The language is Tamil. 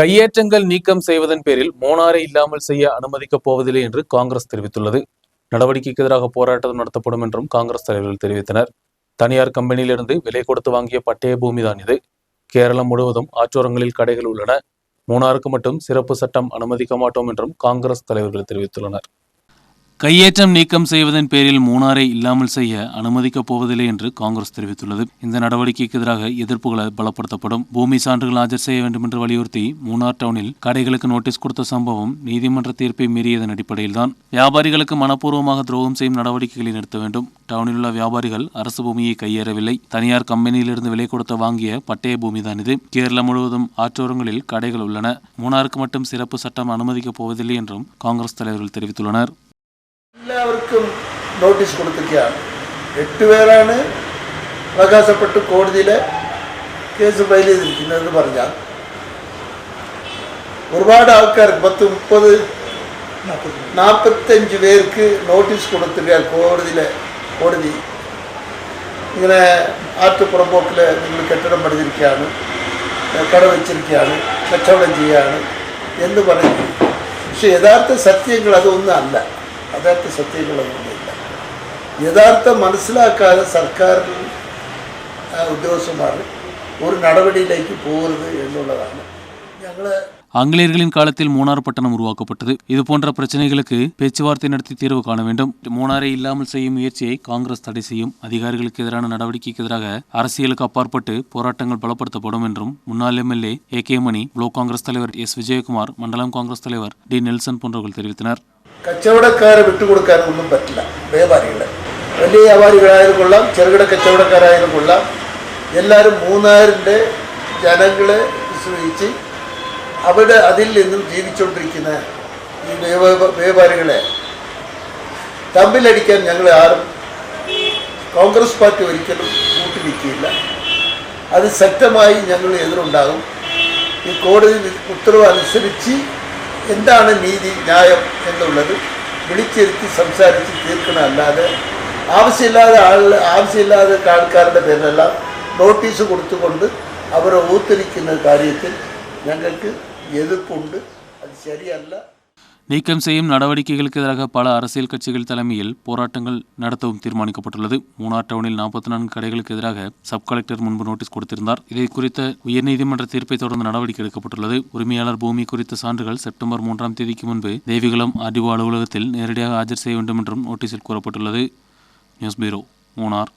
கையேற்றங்கள் நீக்கம் செய்வதன் பேரில் மோனாரை இல்லாமல் செய்ய அனுமதிக்கப் போவதில்லை என்று காங்கிரஸ் தெரிவித்துள்ளது. நடவடிக்கைக்கு எதிராக போராட்டம் நடத்தப்படும் என்றும் காங்கிரஸ் தலைவர்கள் தெரிவித்தனர். தனியார் கம்பெனியிலிருந்து விலை கொடுத்து வாங்கிய பட்டய பூமிதான் இது. கேரளம் முழுவதும் ஆற்றோரங்களில் கடைகள் உள்ளன. மூணாருக்கு மட்டும் சிறப்பு சட்டம் அனுமதிக்க மாட்டோம் என்றும் காங்கிரஸ் தலைவர்கள் தெரிவித்துள்ளனர். கையேற்றம் நீக்கம் செய்வதன் பேரில் மூணாரை இல்லாமல் செய்ய அனுமதிக்கப் போவதில்லை என்று காங்கிரஸ் தெரிவித்துள்ளது. இந்த நடவடிக்கைக்கு எதிராக எதிர்ப்புகளை பலப்படுத்தப்படும். பூமி சான்றுகள் ஆஜர் செய்ய வேண்டும் என்று வலியுறுத்தி மூணார் டவுனில் கடைகளுக்கு நோட்டீஸ் கொடுத்த சம்பவம் நீதிமன்ற தீர்ப்பை மீறியதன் அடிப்படையில்தான். வியாபாரிகளுக்கு மனப்பூர்வமாக துரோகம் செய்யும் நடவடிக்கைகளை நிறுத்த வேண்டும். டவுனில் உள்ள வியாபாரிகள் அரசு பூமியை கையேறவில்லை. தனியார் கம்பெனியிலிருந்து விலை கொடுத்து வாங்கிய பட்டய பூமிதான் இது. கேரளம் முழுவதும் ஆற்றோரங்களில் கடைகள் உள்ளன. மூணாருக்கு மட்டும் சிறப்பு சட்டம் அனுமதிக்கப் போவதில்லை என்றும் காங்கிரஸ் தலைவர்கள் தெரிவித்துள்ளனர். എല്ലാവർക്കും നോട്ടീസ് കൊടുത്തിരിക്കുകയാണ്. എട്ട് പേരാണ് അവകാശപ്പെട്ട് കോടതിയിൽ കേസ് ഫയൽ ചെയ്തിരിക്കുന്നതെന്ന് പറഞ്ഞാൽ ഒരുപാട് ആൾക്കാർക്ക് പത്ത് മുപ്പത് നാൽപ്പത്തഞ്ച് പേർക്ക് നോട്ടീസ് കൊടുത്തിരിക്കുകയാണ് കോടതിയിലെ കോടതി. ഇങ്ങനെ ആറ്റുപുറമ്പോക്കിൽ നിങ്ങൾ കെട്ടിടം പണിതിരിക്കുകയാണ് കട വെച്ചിരിക്കുകയാണ് കച്ചവടം ചെയ്യുകയാണ് എന്ന് പറയുന്നു പക്ഷെ യഥാർത്ഥ സത്യങ്ങൾ അതൊന്നും അല്ല. യഥാർത്ഥ സത്യങ്ങളൊന്നുമില്ല യഥാർത്ഥം മനസ്സിലാക്കാതെ സർക്കാർ ആ, ഉദ്യോഗസ്ഥന്മാർ ഒരു നടപടിയിലേക്ക് പോകരുത് എന്നുള്ളതാണ് ഞങ്ങൾ ஆங்கிலேயர்களின் காலத்தில் மூணார் பட்டணம் உருவாக்கப்பட்டது இது போன்ற பிரச்சனைகளுக்கு பேச்சுவார்த்தை நடத்தி தீர்வு காண வேண்டும் மூணாரை இல்லாமல் செய்யும் முயற்சியை காங்கிரஸ் தடை செய்யும் அதிகாரிகளுக்கு எதிரான நடவடிக்கைக்கு எதிராக அரசியலுக்கு அப்பாற்பட்டு போராட்டங்கள் பலப்படுத்தப்படும் என்றும் முன்னாள் MLA A K Mani block Congress தலைவர் எஸ் விஜயகுமார் மண்டலம் காங்கிரஸ் தலைவர் டி நெல்சன் போன்றவர்கள் தெரிவித்தனர் കച്ചവടക്കാരെ വിട്ടുകൊടുക്കാനൊന്നും പറ്റില്ല. വ്യാപാരികളെ. വലിയ വ്യാപാരികളായാലും കൊള്ളാം ചെറുകിട കച്ചവടക്കാരായാലും കൊള്ളാം. എല്ലാവരും മൂന്നാറിന്റെ ജനങ്ങളെ വിശ്വസിച്ച് അവിടെ അതിൽ നിന്നും ജീവിച്ചുകൊണ്ടിരിക്കുന്ന ഈ വ്യാപാ- വ്യാപാരികളെ തമ്മിലടിക്കാൻ ഞങ്ങൾ ആരും കോൺഗ്രസ് പാർട്ടി ഒരിക്കലും കൂട്ടിനിൽക്കില്ല. അത് ശക്തമായി ഞങ്ങൾ എതിരുണ്ടാകും. ഈ കോടതി ഉത്തരവ് അനുസരിച്ച് എന്താണ് നീതി ന്യായം എന്നുള്ളത് വിളിച്ചിരുത്തി സംസാരിച്ച് തീർക്കണമല്ലാതെ ആവശ്യമില്ലാതെ ആൾ ആവശ്യമില്ലാതെ ആൾക്കാരുടെ പേരെല്ലാം നോട്ടീസ് കൊടുത്തുകൊണ്ട് അവരെ ഊത്തിരിക്കുന്ന കാര്യത്തിൽ ഞങ്ങൾക്ക് എതിർപ്പുണ്ട്. അത് ശരിയല്ല. நீக்கம் செய்யும் நடவடிக்கைகளுக்கு எதிராக பல அரசியல் கட்சிகள் தலைமையில் போராட்டங்கள் நடத்தவும் தீர்மானிக்கப்பட்டுள்ளது. மூணார் டவுனில் நாற்பத்தி நான்கு கடைகளுக்கு எதிராக சப் கலெக்டர் முன்பு நோட்டீஸ் கொடுத்திருந்தார். இதை குறித்த உயர்நீதிமன்ற தீர்ப்பை தொடர்ந்து நடவடிக்கை எடுக்கப்பட்டுள்ளது. உரிமையாளர் பூமி குறித்த சான்றுகள் செப்டம்பர் மூன்றாம் தேதிக்கு முன்பு தேவிகுளம் ஆர்டிஓ அலுவலகத்தில் நேரடியாக ஆஜர் செய்ய வேண்டும் என்றும் நோட்டீஸில் கூறப்பட்டுள்ளது. News bureau Munnar.